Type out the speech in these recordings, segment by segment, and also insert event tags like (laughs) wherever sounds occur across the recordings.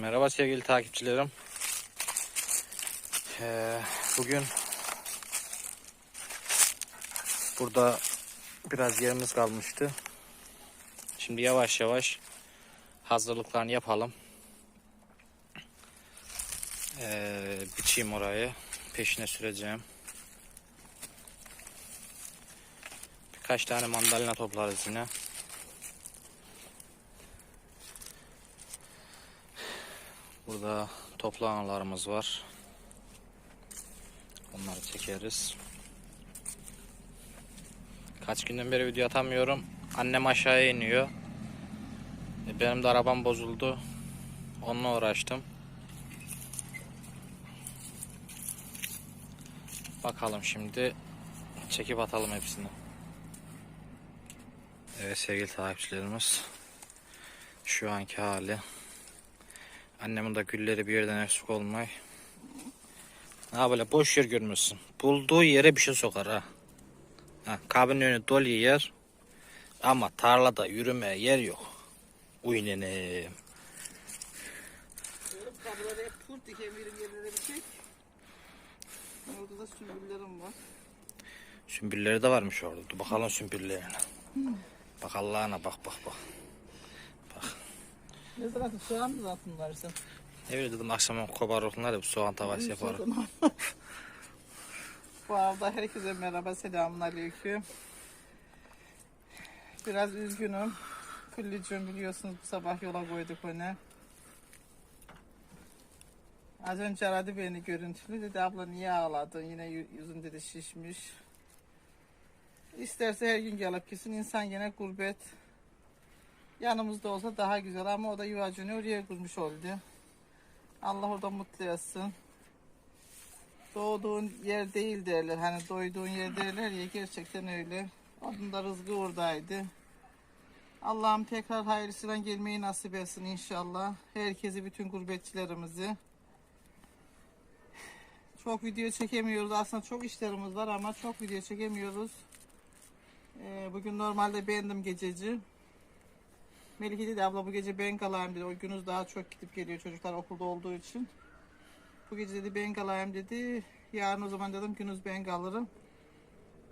Merhaba sevgili takipçilerim. Ee, bugün burada biraz yerimiz kalmıştı. Şimdi yavaş yavaş hazırlıklarını yapalım. Ee, biçeyim orayı. Peşine süreceğim. Birkaç tane mandalina toplarız yine. Burada toplanalarımız var. Onları çekeriz. Kaç günden beri video atamıyorum. Annem aşağıya iniyor. E, Benim de arabam bozuldu. Onunla uğraştım. Bakalım şimdi çekip atalım hepsini. Evet sevgili takipçilerimiz. Şu anki hali. Annemin de gülleri bir yerden eksik olmay. Ha böyle boş yer görmüşsün. Bulduğu yere bir şey sokar ha. ha kabinin önü dolu yer. Ama tarlada yürümeye yer yok. Uy nenem. Oğlum kabloları hep pur diken yerlere bir çek. Orada da sümbüllerim var. Sümbülleri de varmış orada. Dur bakalım sümbüllerine. Bak Allah'ına bak bak bak. Ne zaman soğan mı zaten varsın? Evet dedim akşama kobarlıklar da soğan tavası yaparım. (laughs) Bu arada herkese merhaba, selamun aleyküm. Biraz üzgünüm. Küllicim biliyorsunuz bu sabah yola koyduk onu. Az önce aradı beni görüntülü. Dedi abla niye ağladın? Yine yü- yüzün dedi şişmiş. İsterse her gün gelip gitsin. İnsan yine gurbet. Yanımızda olsa daha güzel ama o da yuvacını oraya kurmuş oldu. Allah orada mutlu etsin. Doğduğun yer değil derler. Hani doyduğun yer derler ya gerçekten öyle. Onun da rızkı oradaydı. Allah'ım tekrar hayırlısıyla gelmeyi nasip etsin inşallah. Herkesi, bütün gurbetçilerimizi. Çok video çekemiyoruz. Aslında çok işlerimiz var ama çok video çekemiyoruz. Ee, bugün normalde bendim gececi. Melike dedi abla bu gece ben kalayım dedi. O günüz daha çok gidip geliyor çocuklar okulda olduğu için. Bu gece dedi ben kalayım dedi. Yarın o zaman dedim günüz ben kalırım.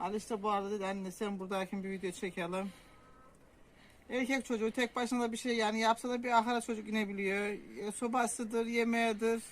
Ali işte bu arada dedi anne sen buradayken bir video çekelim. Erkek çocuğu tek başına da bir şey yani yapsa da bir ahara çocuk inebiliyor. E, sobasıdır, yemeğidir.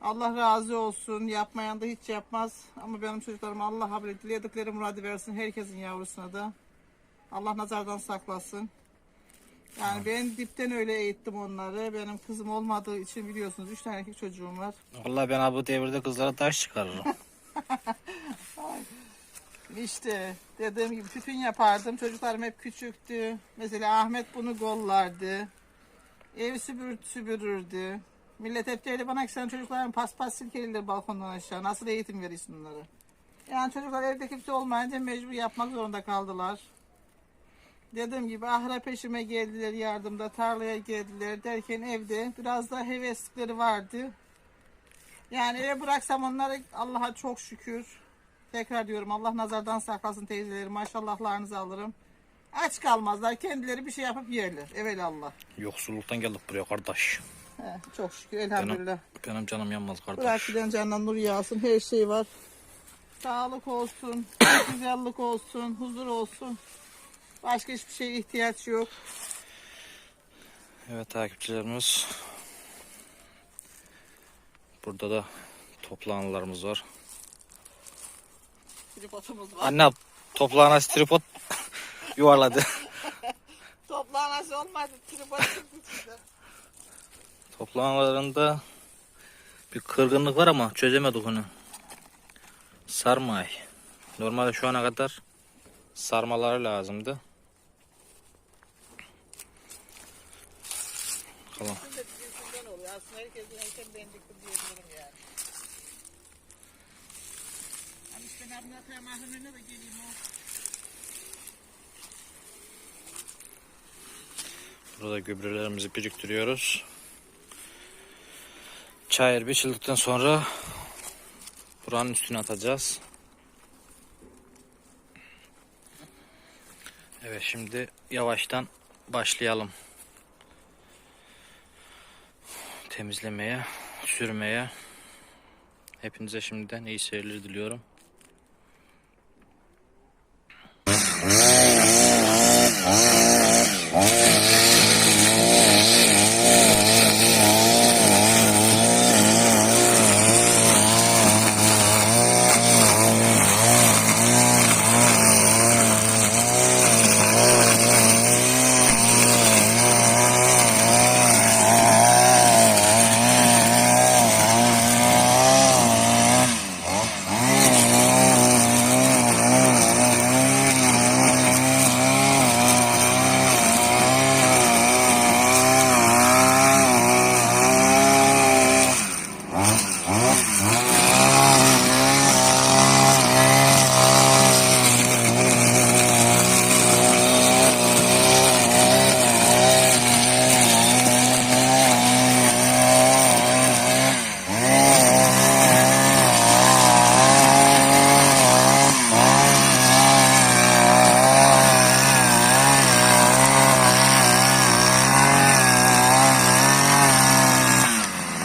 Allah razı olsun. Yapmayan da hiç yapmaz. Ama benim çocuklarım Allah haberi diledikleri muradı versin herkesin yavrusuna da. Allah nazardan saklasın. Yani ben dipten öyle eğittim onları. Benim kızım olmadığı için biliyorsunuz üç tane erkek çocuğum var. Vallahi ben bu devirde kızlara taş çıkarırım. (laughs) İşte dediğim gibi tütün yapardım. Çocuklarım hep küçüktü. Mesela Ahmet bunu gollardı. Ev süpür, süpürürdü. Millet hep derdi bana ki sen çocukların paspas silkelidir balkondan aşağı. Nasıl eğitim verirsin bunları? Yani çocuklar evde kimse olmayınca mecbur yapmak zorunda kaldılar. Dediğim gibi ahıra peşime geldiler yardımda, tarlaya geldiler derken evde biraz da heveslikleri vardı. Yani eve bıraksam onları Allah'a çok şükür. Tekrar diyorum Allah nazardan saklasın teyzeleri maşallahlarınızı alırım. Aç kalmazlar kendileri bir şey yapıp yerler. Evelallah. Yoksulluktan geldik buraya kardeş. He, çok şükür elhamdülillah. Benim, benim canım yanmaz kardeş. Bırak giden candan nur yağsın her şey var. Sağlık olsun, (coughs) güzellik olsun, huzur olsun. Başka hiçbir şeye ihtiyaç yok. Evet takipçilerimiz. Burada da toplananlarımız var. Tripodumuz var. Anne toplağına tripod (laughs) yuvarladı. (laughs) Toplanası olmadı. Tripod çıktı içinde. Toplanalarında bir kırgınlık var ama çözemedik onu. Sarmay. Normalde şu ana kadar sarmaları lazımdı. Bakalım. Aslında herkesin erken diyebilirim yani. Hani işte ben bunu atayım ahırına da geleyim o. Burada gübrelerimizi biriktiriyoruz. Çayır biçildikten sonra buranın üstüne atacağız. Evet şimdi yavaştan başlayalım. Temizlemeye, sürmeye. Hepinize şimdiden iyi seyirler diliyorum.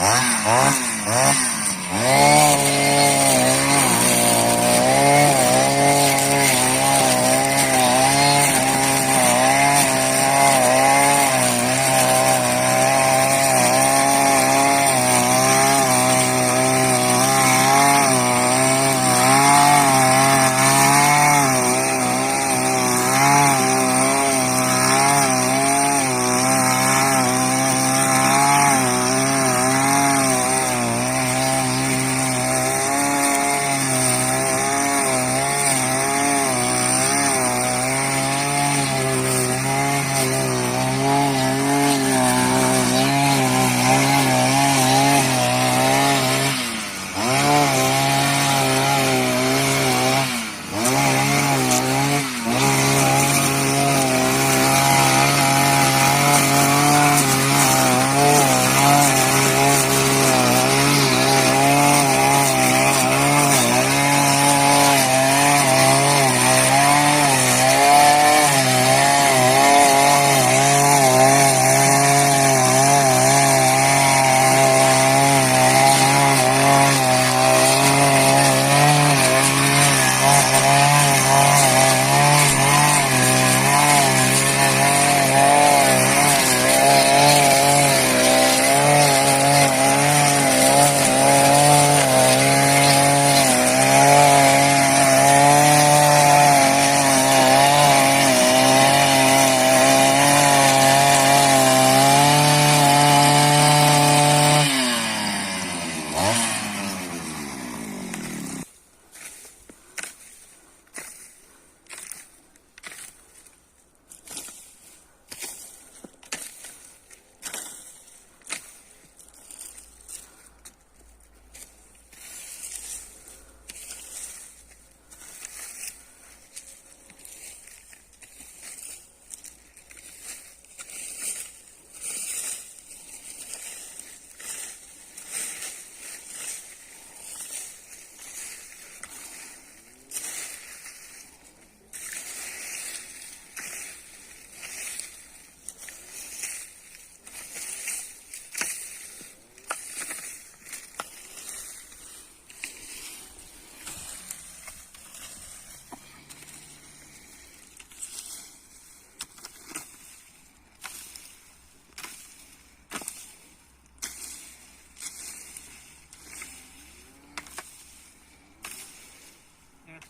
Ah, ah, ah, ah.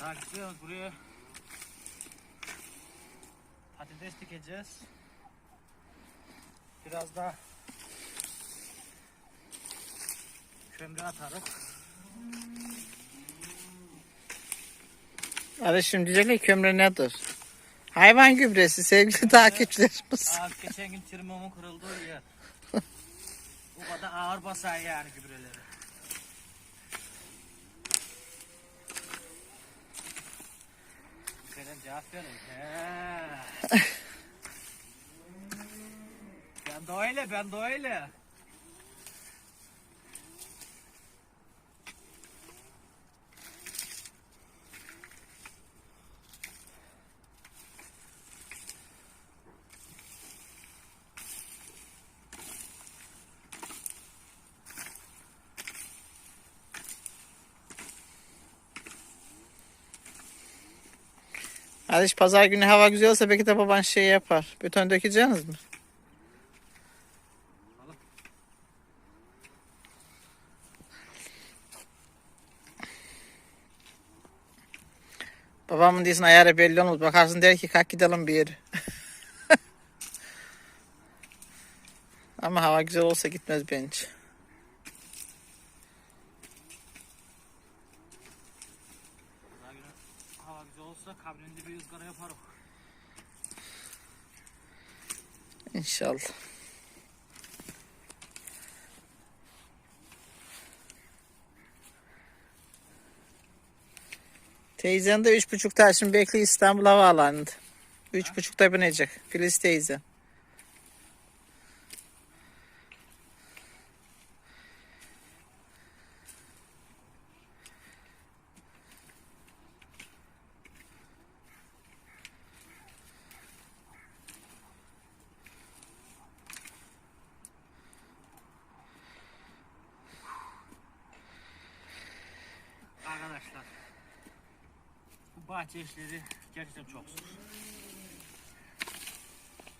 Takipçilerimiz buraya patates dikeceğiz. Biraz da kömre atarız. Arışım diyecekler kömre nedir? Hayvan gübresi sevgili takipçilerimiz. Aa, geçen gün tırmamın kırıldığı yer. (laughs) o kadar ağır basar yani gübreleri. Kerem cevap verin. He. ben de öyle, ben de öyle. Aliş pazar günü hava güzel olsa belki de baban şey yapar. Beton dökeceğiniz mi? Babamın diyorsun ayarı belli olmaz. Bakarsın der ki kalk gidelim bir yere. (laughs) Ama hava güzel olsa gitmez bence. Pazar günü hava güzel olsa kabininde bir ızgara yaparım. İnşallah. Teyzen de üç buçukta şimdi bekliyor İstanbul Havaalanı'nda. Üç buçukta binecek. Filiz teyze. Arkadaşlar bu bahçe işleri gerçekten çok zor.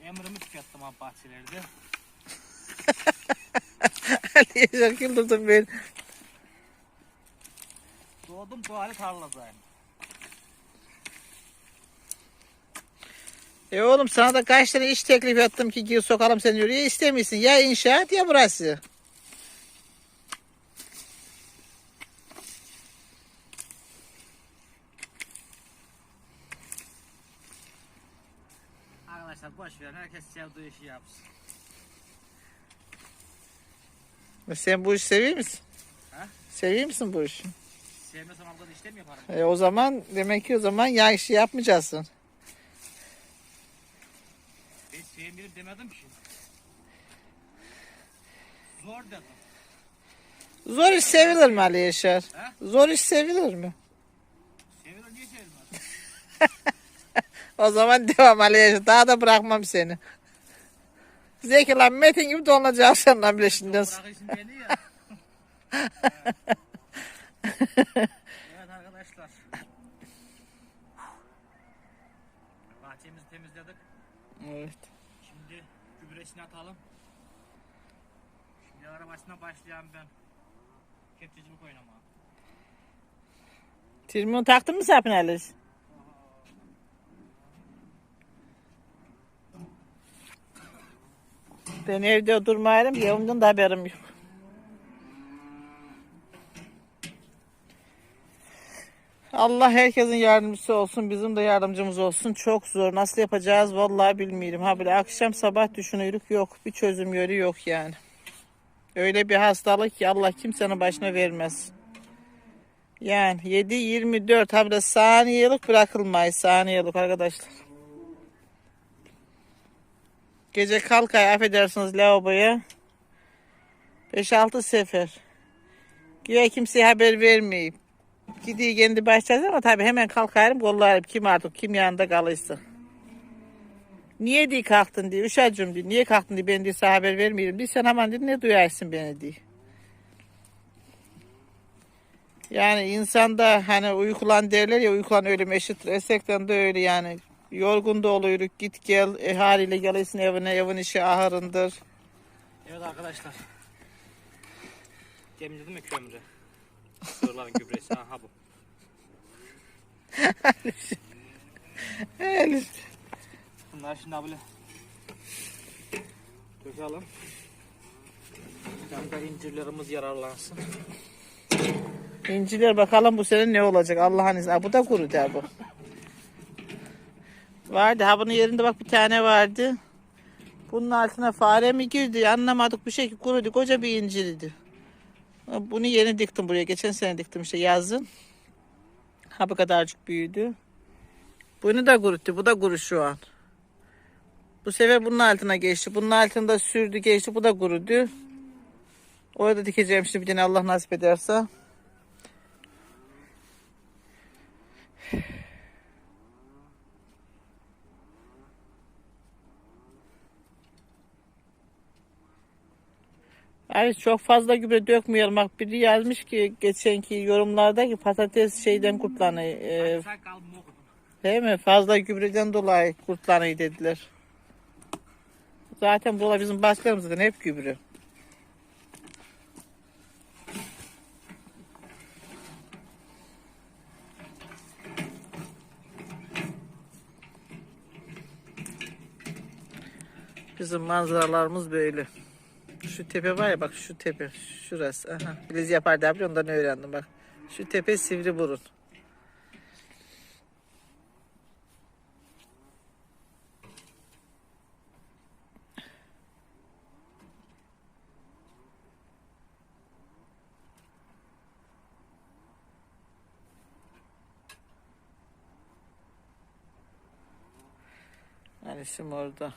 Emrimi tükettim ha bahçelerde. Ali'ye (laughs) çok güldürdün beni. Doğdum doğalı tarladayım. E oğlum sana da kaç tane iş teklif ettim ki gir sokalım seni oraya istemiyorsun. Ya inşaat ya burası. Arkadaşlar boş verin herkes sevdiği işi yapsın. Sen bu işi seviyor musun? Ha? Seviyor musun bu işi? Sevmesem abla da işlem yaparım. E o zaman demek ki o zaman ya işi yapmayacaksın. Ben sevmiyorum demedim ki. Zor dedim. Zor iş sevilir mi Ali Yaşar? Ha? Zor iş sevilir mi? Sevilir niye sevilmez? O zaman (laughs) devam Ali Yaşar. Daha da bırakmam seni. Zeki lan Metin gibi dolanacağım seninle bile şimdiden. (laughs) Evet arkadaşlar. Bahçemizi temizledik. Evet. Şimdi gübresini atalım. Şimdi ara başına başlayayım ben. Kepçecilik oynamaya. Tilmini taktın mı sapın Ali? Ben evde durmayarım. Yavumdan da haberim yok. Allah herkesin yardımcısı olsun. Bizim de yardımcımız olsun. Çok zor. Nasıl yapacağız vallahi bilmiyorum. Ha bile akşam sabah düşünüyoruz. Yok. Bir çözüm yolu yok yani. Öyle bir hastalık ki Allah kimsenin başına vermez. Yani 7-24 ha bir de saniyelik bırakılmayız. Saniyelik arkadaşlar. Gece kalkay affedersiniz lavaboya. 5-6 sefer. Güya kimseye haber vermeyip. Gidiyor kendi başlayacağız ama tabii hemen kalkarım kollarım kim artık kim yanında kalırsa. Niye diye kalktın diye. Uşacığım diye. Niye kalktın diye ben diye sana haber vermiyorum diye. Sen hemen diye ne duyarsın beni diye. Yani insanda hani uykulan derler ya uykulan ölüm eşittir. Esekten de öyle yani. Yorgun da oluyoruz. Git gel e, haliyle gelirsin evine. Evin işi ahırındır. Evet arkadaşlar. Demin dedim ya kömürü. Sığırların gübresi. (laughs) Aha bu. Öyle. Bunlar şimdi böyle dökelim. Yanında incirlerimiz yararlansın. İnciler bakalım bu sene ne olacak Allah'ın izniyle. Bu da kuru der bu. Vardı ha bunun yerinde bak bir tane vardı. Bunun altına fare mi girdi anlamadık bir şey ki kurudu koca bir incirdi. Bunu yeni diktim buraya geçen sene diktim işte yazın. Ha bu kadarcık büyüdü. Bunu da kuruttu bu da kuru şu an. Bu sefer bunun altına geçti. Bunun altında sürdü geçti bu da kurudu. Orada dikeceğim şimdi bir tane Allah nasip ederse. Ay çok fazla gübre dökmeyelim. Bak biri yazmış ki geçenki yorumlarda ki patates şeyden kurtlanıyor. e. Değil mi? Fazla gübreden dolayı kurtlanıyor dediler. Zaten buralar bizim bahçelerimiz zaten hep gübre. Bizim manzaralarımız böyle. Şu tepe var ya bak şu tepe. Şurası. Aha. Filiz yapar da ondan öğrendim bak. Şu tepe sivri burun. Alisim orada.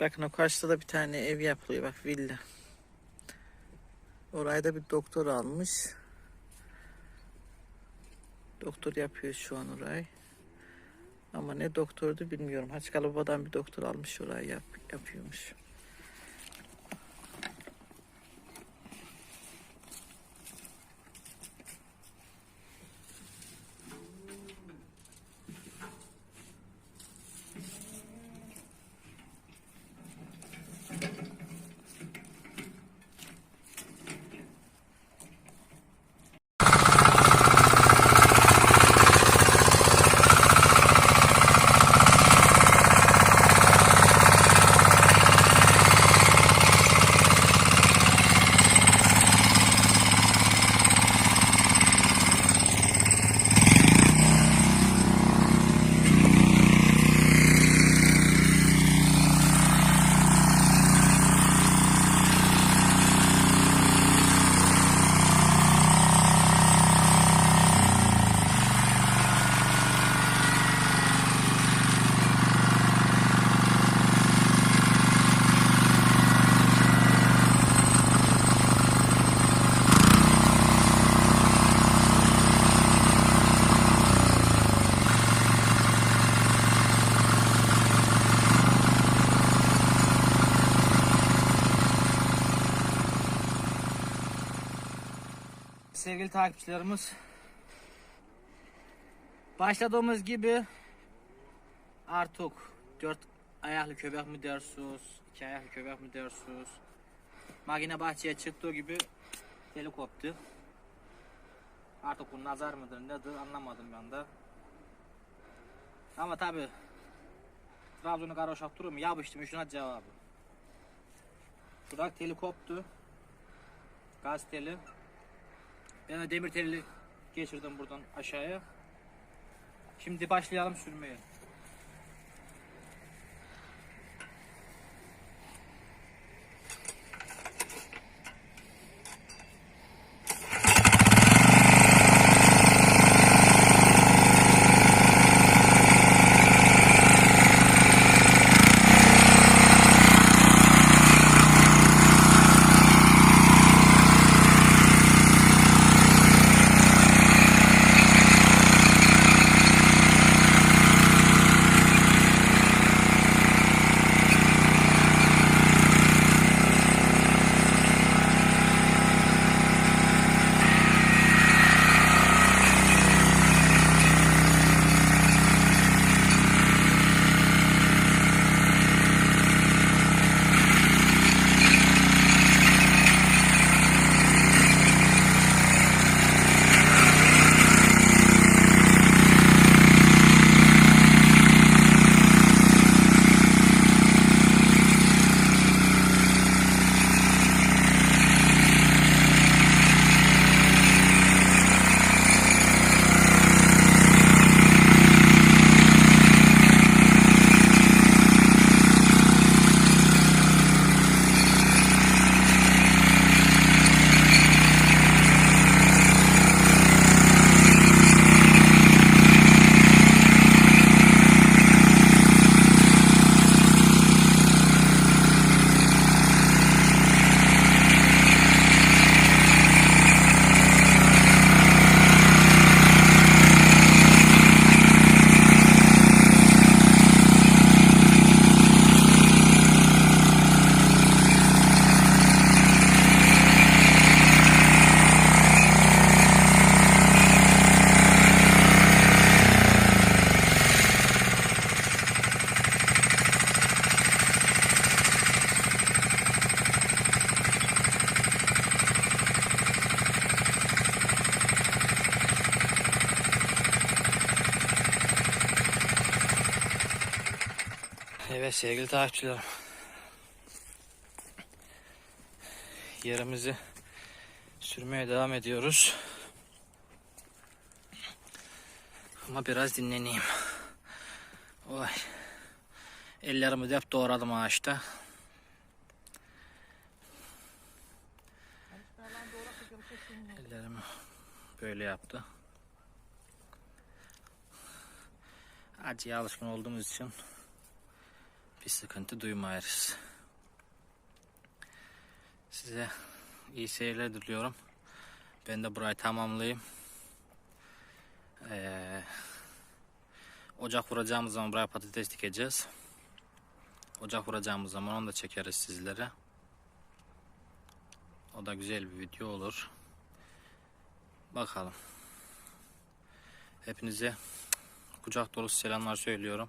Bakın o karşıda da bir tane ev yapılıyor bak villa. Orayı da bir doktor almış. Doktor yapıyor şu an orayı. Ama ne doktordu bilmiyorum. Haçkalı babadan bir doktor almış orayı yap, yapıyormuş. Sevgili takipçilerimiz başladığımız gibi artık dört ayaklı köpek mi dersiniz, iki ayaklı köpek mi dersiniz? Makine bahçeye çıktığı gibi teli koptu. Artık bu nazar mıdır nedir anlamadım ben de. Ama tabi Trabzon'u karışık durum yapıştım şuna cevabı. Şurak teli koptu. Gaz teli. Demir teli geçirdim buradan aşağıya. Şimdi başlayalım sürmeye. Sevgili takipçilerim. Yerimizi sürmeye devam ediyoruz. Ama biraz dinleneyim. Oy. Ellerimi de hep doğradım ağaçta. Ellerimi böyle yaptı. Acıya alışkın olduğumuz için bir sıkıntı duymayız. Size iyi seyirler diliyorum. Ben de burayı tamamlayayım. Ee, ocak vuracağımız zaman buraya patates dikeceğiz. Ocak vuracağımız zaman onu da çekeriz sizlere. O da güzel bir video olur. Bakalım. Hepinize kucak dolusu selamlar söylüyorum.